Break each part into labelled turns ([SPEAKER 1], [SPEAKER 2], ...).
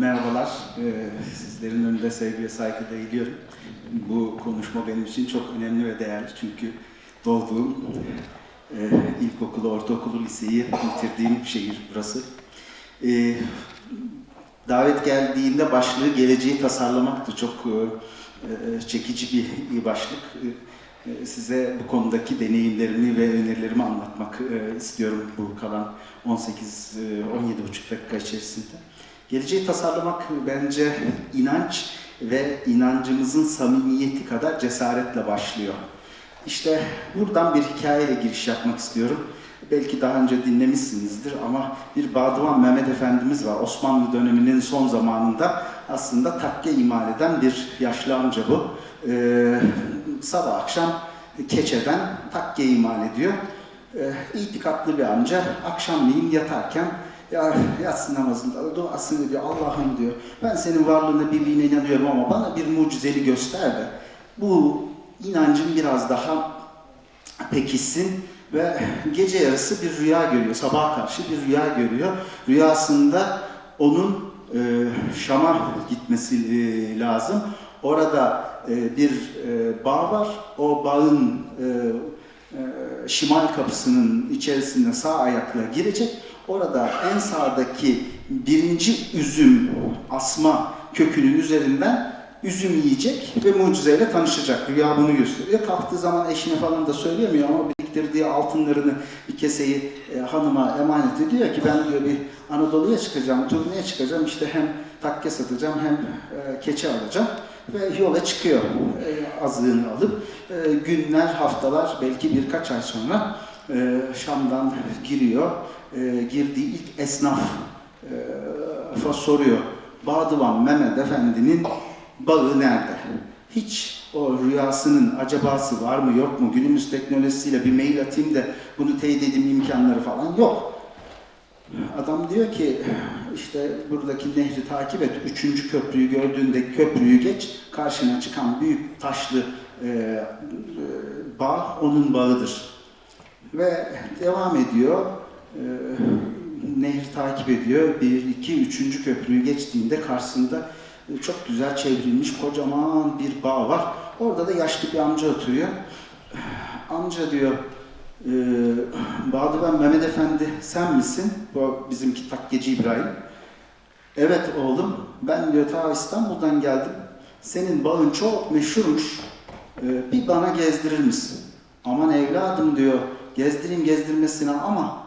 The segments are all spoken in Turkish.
[SPEAKER 1] Merhabalar, Ee, sizlerin önünde sevgi ve saygıyla eğiliyorum. Bu konuşma benim için çok önemli ve değerli çünkü doğduğum, e, ilkokulu, ortaokulu, liseyi bitirdiğim şehir burası. Ee, davet geldiğinde başlığı geleceği tasarlamaktı. Çok e, e, çekici bir, başlık. E, Size bu konudaki deneyimlerimi ve önerilerimi anlatmak istiyorum bu kalan 18-17,5 dakika içerisinde. Geleceği tasarlamak bence inanç ve inancımızın samimiyeti kadar cesaretle başlıyor. İşte buradan bir hikayeyle giriş yapmak istiyorum. Belki daha önce dinlemişsinizdir ama bir Badıvan Mehmet Efendimiz var. Osmanlı döneminin son zamanında aslında takke imal eden bir yaşlı amca bu. Ee, sabah akşam keçeden takke imal ediyor. Ee, itikatlı bir amca akşamleyin yatarken ya yatsı namazında duasını diyor Allah'ım diyor ben senin varlığına birliğine inanıyorum ama bana bir mucizeli göster de bu inancım biraz daha pekişsin ve gece yarısı bir rüya görüyor. Sabaha karşı bir rüya görüyor. Rüyasında onun e, Şam'a gitmesi e, lazım. Orada e, bir e, bağ var. O bağın e, e, şimal kapısının içerisinde sağ ayakla girecek. Orada en sağdaki birinci üzüm asma kökünün üzerinden üzüm yiyecek ve mucizeyle tanışacak. Rüya bunu gösteriyor. Kalktığı zaman eşine falan da söylemiyor ama biriktirdiği altınlarını bir keseyi e, hanıma emanet ediyor ki ben diyor bir Anadolu'ya çıkacağım, turneye çıkacağım. işte hem takke satacağım hem e, keçi alacağım ve yola çıkıyor e, azığını alıp. E, günler, haftalar, belki birkaç ay sonra e, Şam'dan giriyor. E, girdiği ilk esnaf e, soruyor. Badıvan Mehmet Efendi'nin bağı nerede? Hiç o rüyasının acabası var mı yok mu? Günümüz teknolojisiyle bir mail atayım da bunu teyit edeyim imkanları falan yok. Adam diyor ki işte buradaki nehri takip et. Üçüncü köprüyü gördüğünde köprüyü geç. Karşına çıkan büyük taşlı e, e, bağ onun bağıdır. Ve devam ediyor. E, nehri takip ediyor. Bir, iki, üçüncü köprüyü geçtiğinde karşısında e, çok güzel çevrilmiş kocaman bir bağ var. Orada da yaşlı bir amca oturuyor. Amca diyor, e, Badıven Mehmet Efendi sen misin? Bu bizimki takkeci İbrahim. Evet oğlum, ben diyor ta İstanbul'dan geldim. Senin bağın çok meşhurmuş. E, bir bana gezdirir misin? Aman evladım diyor, gezdireyim gezdirmesine ama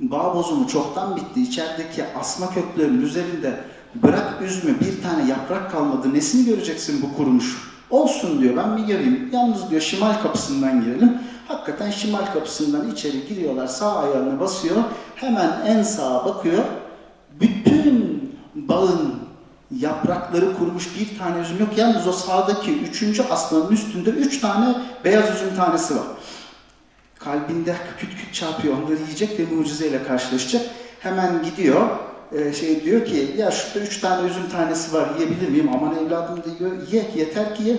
[SPEAKER 1] bağ bozumu çoktan bitti. İçerideki asma köklerin üzerinde bırak üzme bir tane yaprak kalmadı. Nesini göreceksin bu kurumuş? Olsun diyor ben bir göreyim. Yalnız diyor şimal kapısından girelim. Hakikaten şimal kapısından içeri giriyorlar. Sağ ayağını basıyor. Hemen en sağa bakıyor. Bütün bağın yaprakları kurumuş bir tane üzüm yok. Yalnız o sağdaki üçüncü aslanın üstünde üç tane beyaz üzüm tanesi var. Kalbinde küt küt çarpıyor. Onları yiyecek ve mucizeyle karşılaşacak. Hemen gidiyor. e, şey diyor ki ya şurada üç tane üzüm tanesi var yiyebilir miyim? Aman evladım diyor. Ye yeter ki ye.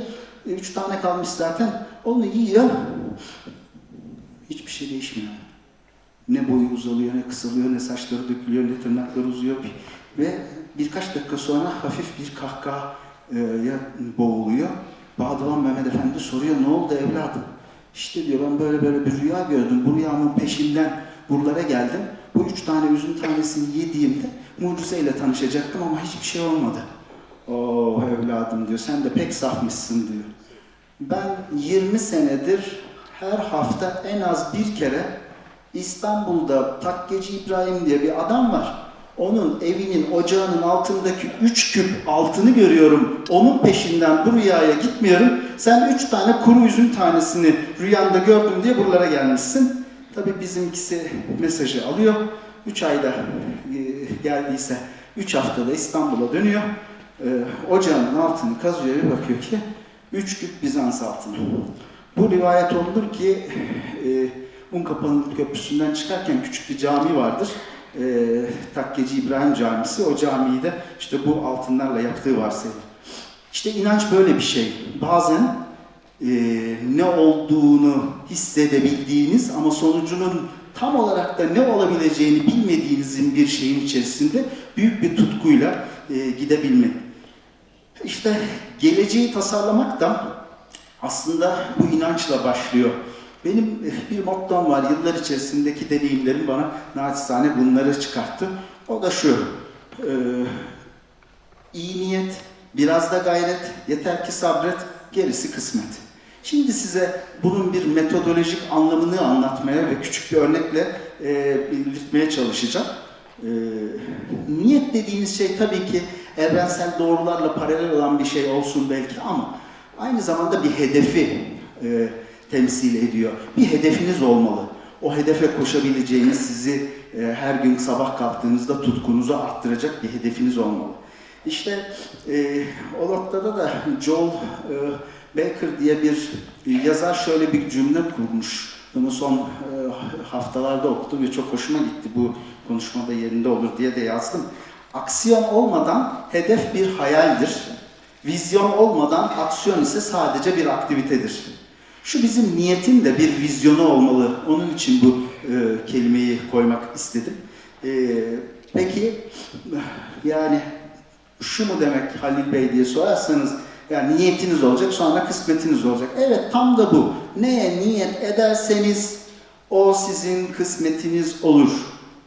[SPEAKER 1] E, Üç tane kalmış zaten. Onu yiyor. Hiçbir şey değişmiyor. Ne boyu uzalıyor, ne kısalıyor, ne saçları dökülüyor, ne tırnakları uzuyor. Ve birkaç dakika sonra hafif bir kahkahaya boğuluyor. Bağdıvan Mehmet Efendi soruyor, ne oldu evladım? İşte diyor ben böyle böyle bir rüya gördüm. Bu rüyamın peşinden buralara geldim. Bu üç tane üzüm tanesini yediğimde mucizeyle tanışacaktım ama hiçbir şey olmadı. Oo evladım diyor, sen de pek safmışsın diyor. Ben 20 senedir her hafta en az bir kere İstanbul'da Takkeci İbrahim diye bir adam var. Onun evinin ocağının altındaki üç küp altını görüyorum. Onun peşinden bu rüyaya gitmiyorum. Sen üç tane kuru üzüm tanesini rüyanda gördüm diye buralara gelmişsin. Tabii bizimkisi mesajı alıyor. Üç ayda e, geldiyse üç haftada İstanbul'a dönüyor. E, ocağının altını kazıyor ve bakıyor ki üç küp Bizans altını. Bu rivayet olunur ki e, Unkapanı Köprüsü'nden çıkarken küçük bir cami vardır. E, Takkeci İbrahim Camisi. O camiyi de işte bu altınlarla yaptığı varsayılır. İşte inanç böyle bir şey. Bazen e, ne olduğunu hissedebildiğiniz ama sonucunun tam olarak da ne olabileceğini bilmediğinizin bir şeyin içerisinde büyük bir tutkuyla e, gidebilmek. İşte geleceği tasarlamak da aslında bu inançla başlıyor. Benim eh, bir mottom var, yıllar içerisindeki deneyimlerim bana naçizane bunları çıkarttı. O da şu, e, iyi niyet, biraz da gayret, yeter ki sabret, gerisi kısmet. Şimdi size bunun bir metodolojik anlamını anlatmaya ve küçük bir örnekle e, belirtmeye çalışacağım. E, niyet dediğiniz şey tabii ki evrensel doğrularla paralel olan bir şey olsun belki ama aynı zamanda bir hedefi e, temsil ediyor. Bir hedefiniz olmalı. O hedefe koşabileceğiniz sizi e, her gün sabah kalktığınızda tutkunuzu arttıracak bir hedefiniz olmalı. İşte e, o noktada da Joel e, Baker diye bir yazar şöyle bir cümle kurmuş. Bunu son e, haftalarda okudum ve çok hoşuma gitti. Bu konuşmada yerinde olur diye de yazdım. Aksiyon olmadan hedef bir hayaldir. Vizyon olmadan aksiyon ise sadece bir aktivitedir. Şu bizim niyetin de bir vizyonu olmalı. Onun için bu e, kelimeyi koymak istedim. E, peki yani şu mu demek Halil Bey diye sorarsanız yani niyetiniz olacak sonra kısmetiniz olacak. Evet tam da bu. Neye niyet ederseniz o sizin kısmetiniz olur.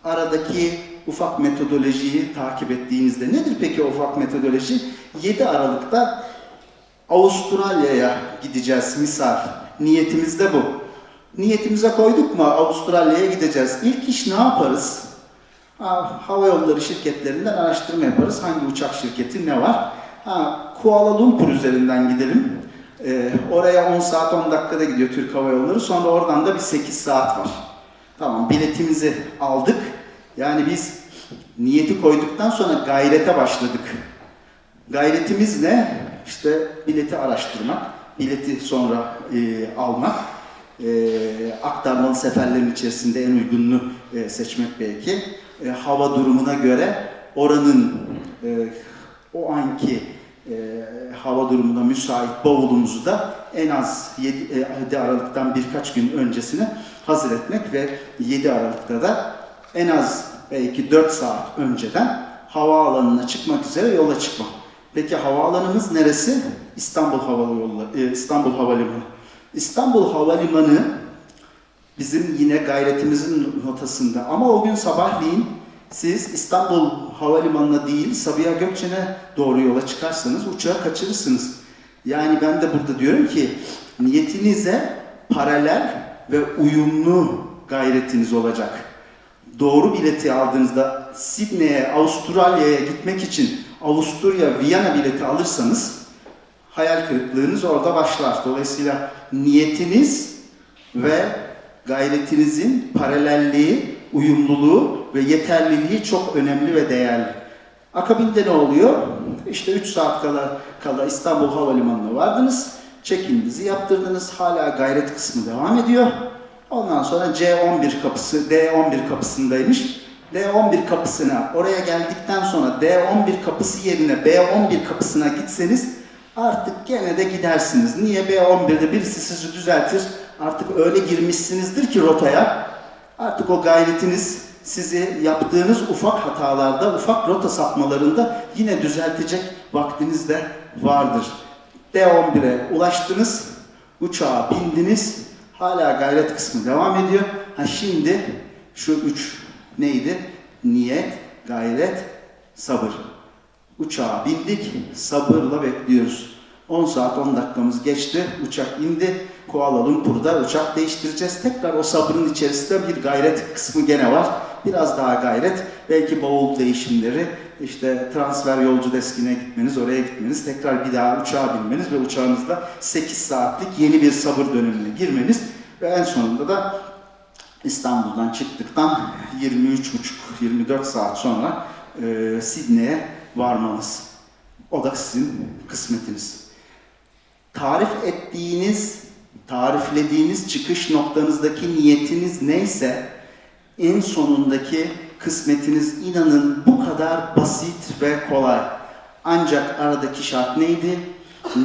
[SPEAKER 1] Aradaki ufak metodolojiyi takip ettiğinizde. Nedir peki ufak metodoloji? 7 Aralık'ta Avustralya'ya gideceğiz misal. Niyetimiz de bu. Niyetimize koyduk mu Avustralya'ya gideceğiz. İlk iş ne yaparız? Ha, hava yolları şirketlerinden araştırma yaparız. Hangi uçak şirketi ne var? Ha, Kuala Lumpur üzerinden gidelim. Ee, oraya 10 saat 10 dakikada gidiyor Türk Hava Yolları. Sonra oradan da bir 8 saat var. Tamam biletimizi aldık. Yani biz niyeti koyduktan sonra gayrete başladık. Gayretimiz ne? İşte bileti araştırmak, bileti sonra e, almak, e, aktarmalı seferlerin içerisinde en uygununu e, seçmek belki. E, hava durumuna göre oranın e, o anki e, hava durumuna müsait bavulumuzu da en az 7, e, 7 Aralık'tan birkaç gün öncesine hazır etmek ve 7 Aralık'ta da en az belki 4 saat önceden havaalanına çıkmak üzere yola çıkmak. Peki havaalanımız neresi? İstanbul Hava Yolları, e, İstanbul Havalimanı. İstanbul Havalimanı bizim yine gayretimizin notasında ama o gün sabahleyin siz İstanbul Havalimanı'na değil Sabiha Gökçen'e doğru yola çıkarsanız uçağı kaçırırsınız. Yani ben de burada diyorum ki niyetinize paralel ve uyumlu gayretiniz olacak. Doğru bileti aldığınızda Sidney'e, Avustralya'ya gitmek için Avusturya, Viyana bileti alırsanız hayal kırıklığınız orada başlar. Dolayısıyla niyetiniz ve gayretinizin paralelliği, uyumluluğu ve yeterliliği çok önemli ve değerli. Akabinde ne oluyor? İşte 3 saat kala, kala İstanbul Havalimanı'na vardınız. Check-in'inizi yaptırdınız. Hala gayret kısmı devam ediyor. Ondan sonra C11 kapısı, D11 kapısındaymış. D11 kapısına oraya geldikten sonra D11 kapısı yerine B11 kapısına gitseniz artık gene de gidersiniz. Niye B11'de birisi sizi düzeltir? Artık öyle girmişsinizdir ki rotaya. Artık o gayretiniz sizi yaptığınız ufak hatalarda, ufak rota sapmalarında yine düzeltecek vaktiniz de vardır. D11'e ulaştınız, uçağa bindiniz, hala gayret kısmı devam ediyor. Ha şimdi şu üç neydi? Niyet, gayret, sabır. Uçağa bindik, sabırla bekliyoruz. 10 saat 10 dakikamız geçti, uçak indi. Kuala Lumpur'da uçak değiştireceğiz. Tekrar o sabrın içerisinde bir gayret kısmı gene var. Biraz daha gayret, belki bavul değişimleri, işte transfer yolcu deskine gitmeniz, oraya gitmeniz, tekrar bir daha uçağa binmeniz ve uçağınızda 8 saatlik yeni bir sabır dönemine girmeniz ve en sonunda da İstanbul'dan çıktıktan 23,5-24 saat sonra e, Sidney'e varmanız. O da sizin kısmetiniz. Tarif ettiğiniz, tariflediğiniz çıkış noktanızdaki niyetiniz neyse en sonundaki kısmetiniz inanın bu kadar basit ve kolay. Ancak aradaki şart neydi?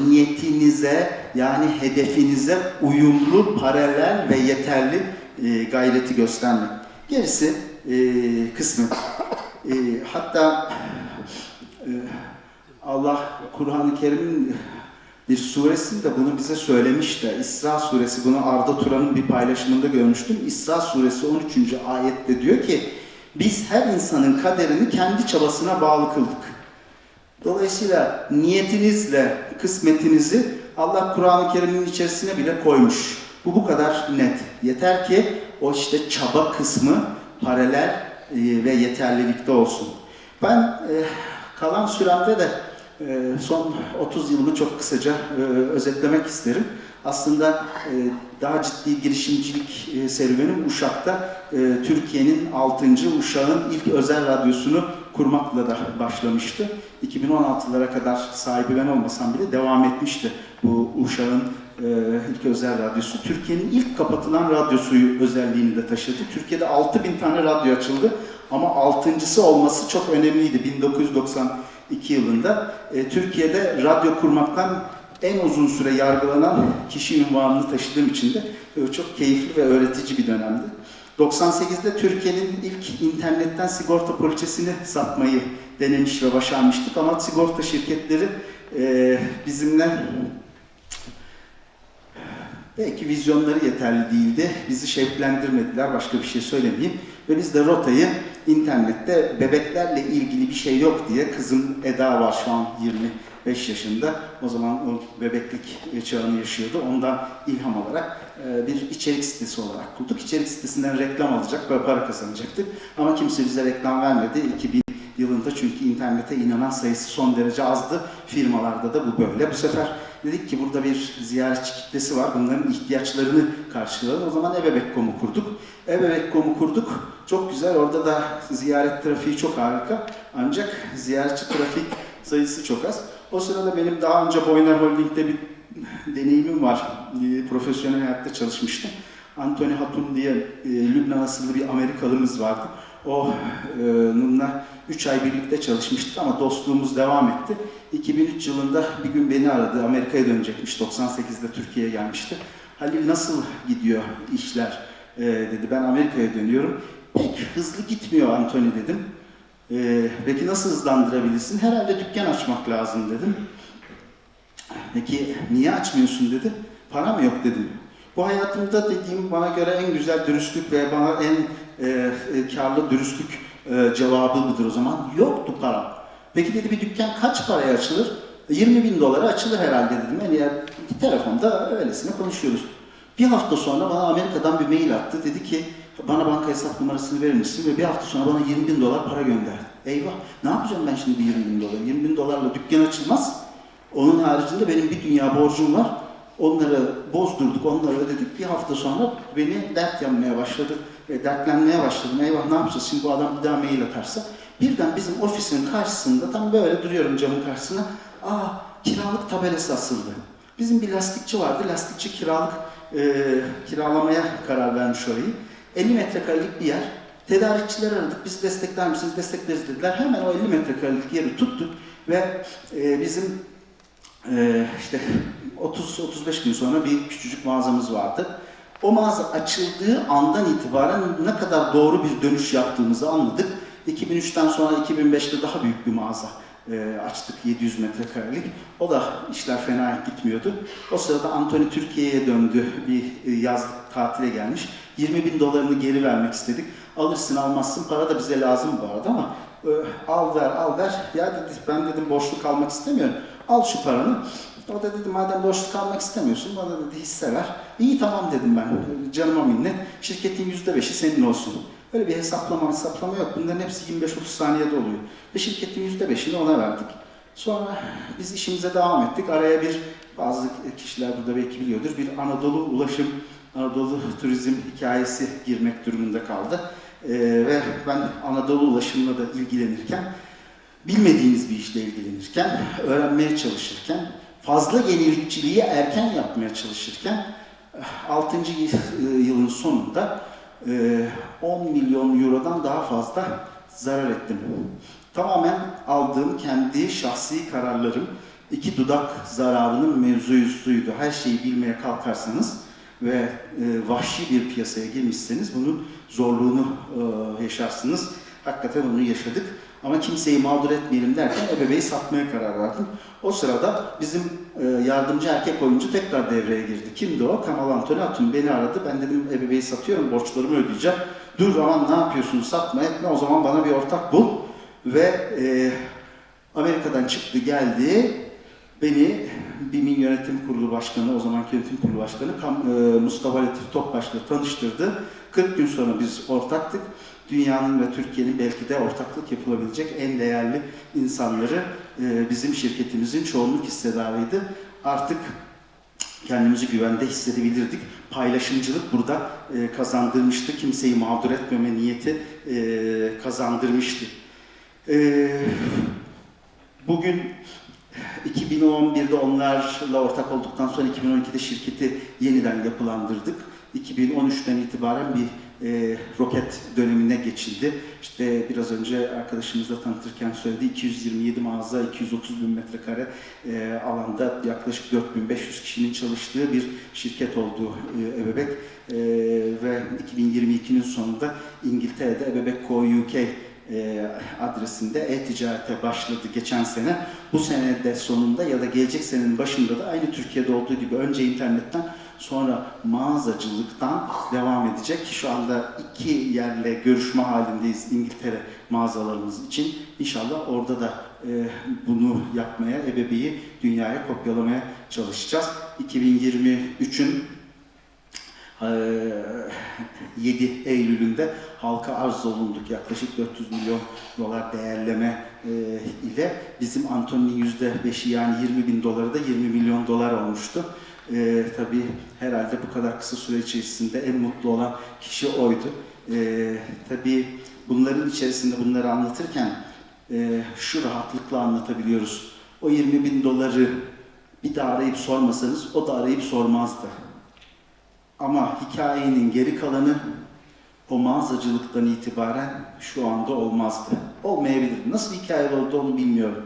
[SPEAKER 1] Niyetinize yani hedefinize uyumlu, paralel ve yeterli e, gayreti göstermek. Gerisi e, kısmet. E, hatta e, Allah Kur'an-ı Kerim'in bir suresinde bunu bize söylemiş de İsra suresi bunu Arda Turan'ın bir paylaşımında görmüştüm. İsra suresi 13. ayette diyor ki biz her insanın kaderini kendi çabasına bağlı kıldık. Dolayısıyla niyetinizle kısmetinizi Allah Kur'an-ı Kerim'in içerisine bile koymuş. Bu bu kadar net. Yeter ki o işte çaba kısmı paralel e, ve yeterlilikte olsun. Ben e, kalan süremde de son 30 yılımı çok kısaca e, özetlemek isterim. Aslında e, daha ciddi girişimcilik e, serüvenim Uşak'ta Türkiye'nin 6. Uşak'ın ilk özel radyosunu kurmakla da başlamıştı. 2016'lara kadar sahibi ben olmasam bile devam etmişti bu Uşak'ın ilk özel radyosu. Türkiye'nin ilk kapatılan radyosu özelliğini de taşıdı. Türkiye'de 6000 tane radyo açıldı ama altıncısı olması çok önemliydi 1992 yılında. E, Türkiye'de radyo kurmaktan en uzun süre yargılanan kişi ünvanını taşıdığım için de e, çok keyifli ve öğretici bir dönemdi. 98'de Türkiye'nin ilk internetten sigorta poliçesini satmayı denemiş ve başarmıştık ama sigorta şirketleri e, bizimle belki vizyonları yeterli değildi. Bizi şevklendirmediler, başka bir şey söylemeyeyim. Ve biz de rotayı internette bebeklerle ilgili bir şey yok diye kızım Eda var şu an 25 yaşında. O zaman o bebeklik çağını yaşıyordu. Ondan ilham alarak e, bir içerik sitesi olarak kurduk. İçerik sitesinden reklam alacak ve para kazanacaktık. Ama kimse bize reklam vermedi. 2000 yılında çünkü internete inanan sayısı son derece azdı. Firmalarda da bu böyle. Bu sefer dedik ki burada bir ziyaretçi kitlesi var. Bunların ihtiyaçlarını karşılayalım. O zaman ebebek.com'u kurduk. Ebebek.com'u kurduk. Çok güzel. Orada da ziyaret trafiği çok harika. Ancak ziyaretçi trafik sayısı çok az. O sırada benim daha önce Boyner Holding'de bir deneyimim var. Profesyonel hayatta çalışmıştım. Anthony Hatun diye e, Lübnan asıllı bir Amerikalımız vardı. O e, onunla 3 ay birlikte çalışmıştık ama dostluğumuz devam etti. 2003 yılında bir gün beni aradı. Amerika'ya dönecekmiş. 98'de Türkiye'ye gelmişti. Halil nasıl gidiyor işler e, dedi. Ben Amerika'ya dönüyorum. Pek hızlı gitmiyor Anthony dedim. E, peki nasıl hızlandırabilirsin? Herhalde dükkan açmak lazım dedim. Peki niye açmıyorsun dedi. Param yok dedim. Bu hayatımda dediğim bana göre en güzel dürüstlük ve bana en e, e, karlı dürüstlük e, cevabı mıdır o zaman? Yoktu param. Peki dedi bir dükkan kaç paraya açılır? 20 bin dolara açılır herhalde dedim. Yani ya, telefonda öylesine konuşuyoruz. Bir hafta sonra bana Amerika'dan bir mail attı. Dedi ki bana banka hesap numarasını verir misin? Ve bir hafta sonra bana 20 bin dolar para gönderdi. Eyvah ne yapacağım ben şimdi bir 20 bin dolar? 20 bin dolarla dükkan açılmaz. Onun haricinde benim bir dünya borcum var. Onları bozdurduk, onları ödedik. Bir hafta sonra beni dert yanmaya başladı. E, dertlenmeye başladım. Eyvah ne yapacağız şimdi bu adam bir daha mail atarsa. Birden bizim ofisin karşısında tam böyle duruyorum camın karşısına. Aa kiralık tabelası asıldı. Bizim bir lastikçi vardı. Lastikçi kiralık e, kiralamaya karar vermiş orayı. 50 metrekarelik bir yer. Tedarikçiler aradık. Bizi destekler misiniz? Destekleriz dediler. Hemen o 50 metrekarelik yeri tuttuk ve e, bizim e, işte 30-35 gün sonra bir küçücük mağazamız vardı. O mağaza açıldığı andan itibaren ne kadar doğru bir dönüş yaptığımızı anladık. 2003'ten sonra 2005'te daha büyük bir mağaza e, açtık 700 metrekarelik. O da işler fena gitmiyordu. O sırada Anthony Türkiye'ye döndü. Bir e, yaz tatile gelmiş. 20 bin dolarını geri vermek istedik. Alırsın almazsın para da bize lazım bu arada ama e, al ver al ver. Ya dedi ben dedim boşluk almak istemiyorum. Al şu paranı. O da dedi madem boşluk almak istemiyorsun bana dedi hisse ver. İyi tamam dedim ben canıma minnet. Şirketin yüzde beşi senin olsun. Öyle bir hesaplama hesaplama yok. Bunların hepsi 25-30 saniyede oluyor. Ve şirketin yüzde beşini ona verdik. Sonra biz işimize devam ettik. Araya bir bazı kişiler burada belki biliyordur. Bir Anadolu ulaşım, Anadolu turizm hikayesi girmek durumunda kaldı. Ee, ve ben Anadolu ulaşımla da ilgilenirken bilmediğiniz bir işle ilgilenirken, öğrenmeye çalışırken, fazla yenilikçiliği erken yapmaya çalışırken 6. yılın sonunda e, 10 milyon eurodan daha fazla zarar ettim. Tamamen aldığım kendi şahsi kararlarım, iki dudak zararının mevzuyusuydu. Her şeyi bilmeye kalkarsanız ve e, vahşi bir piyasaya girmişseniz bunun zorluğunu e, yaşarsınız. Hakikaten onu yaşadık. Ama kimseyi mağdur etmeyelim derken ebeveyi satmaya karar verdim. O sırada bizim e, yardımcı erkek oyuncu tekrar devreye girdi. Kimdi o? Kamal Antoni Atun beni aradı. Ben dedim ebeveyi satıyorum, borçlarımı ödeyeceğim. Dur aman ne yapıyorsun satma etme o zaman bana bir ortak bul. Ve e, Amerika'dan çıktı geldi. Beni BİM'in yönetim kurulu başkanı, o zamanki yönetim kurulu başkanı e, Mustafa Latif Topbaş'la tanıştırdı. 40 gün sonra biz ortaktık. Dünyanın ve Türkiye'nin belki de ortaklık yapılabilecek en değerli insanları e, bizim şirketimizin çoğunluk hissedarıydı. Artık kendimizi güvende hissedebilirdik. Paylaşımcılık burada e, kazandırmıştı. Kimseyi mağdur etmeme niyeti kazandırmıştı. Bugün 2011'de onlarla ortak olduktan sonra 2012'de şirketi yeniden yapılandırdık. 2013'ten itibaren bir e, roket dönemine geçildi. İşte biraz önce arkadaşımız da tanıtırken söyledi 227 mağaza, 230 bin metrekare e, alanda yaklaşık 4500 kişinin çalıştığı bir şirket oldu e, Ebebek. E, ve 2022'nin sonunda İngiltere'de Ebebek Co UK e, adresinde e-ticarete başladı geçen sene. Bu sene de sonunda ya da gelecek senenin başında da aynı Türkiye'de olduğu gibi önce internetten sonra mağazacılıktan devam edecek. Şu anda iki yerle görüşme halindeyiz İngiltere mağazalarımız için. İnşallah orada da e, bunu yapmaya, ebebeyi dünyaya kopyalamaya çalışacağız. 2023'ün Eee, 7 Eylül'ünde halka arz olunduk. Yaklaşık 400 milyon dolar değerleme eee, ile bizim Anthony'nin %5'i yani 20 bin doları da 20 milyon dolar olmuştu. Eee tabii herhalde bu kadar kısa süre içerisinde en mutlu olan kişi oydu. Eee tabii bunların içerisinde bunları anlatırken eee, şu rahatlıkla anlatabiliyoruz. O 20 bin doları bir daha arayıp sormasanız o da arayıp sormazdı. Ama hikayenin geri kalanı o mağazacılıktan itibaren şu anda olmazdı. Olmayabilir. Nasıl hikaye oldu onu bilmiyorum.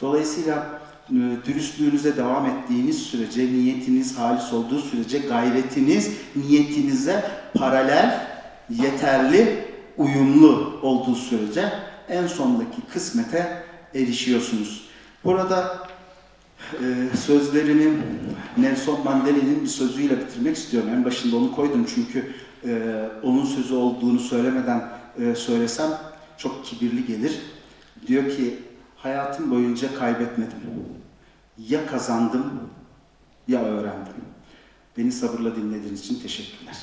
[SPEAKER 1] Dolayısıyla e, dürüstlüğünüze devam ettiğiniz sürece, niyetiniz halis olduğu sürece, gayretiniz niyetinize paralel, yeterli, uyumlu olduğu sürece en sondaki kısmete erişiyorsunuz. Burada sözlerimi Nelson Mandela'nın bir sözüyle bitirmek istiyorum. En başında onu koydum çünkü e, onun sözü olduğunu söylemeden e, söylesem çok kibirli gelir. Diyor ki hayatım boyunca kaybetmedim. Ya kazandım ya öğrendim. Beni sabırla dinlediğiniz için teşekkürler.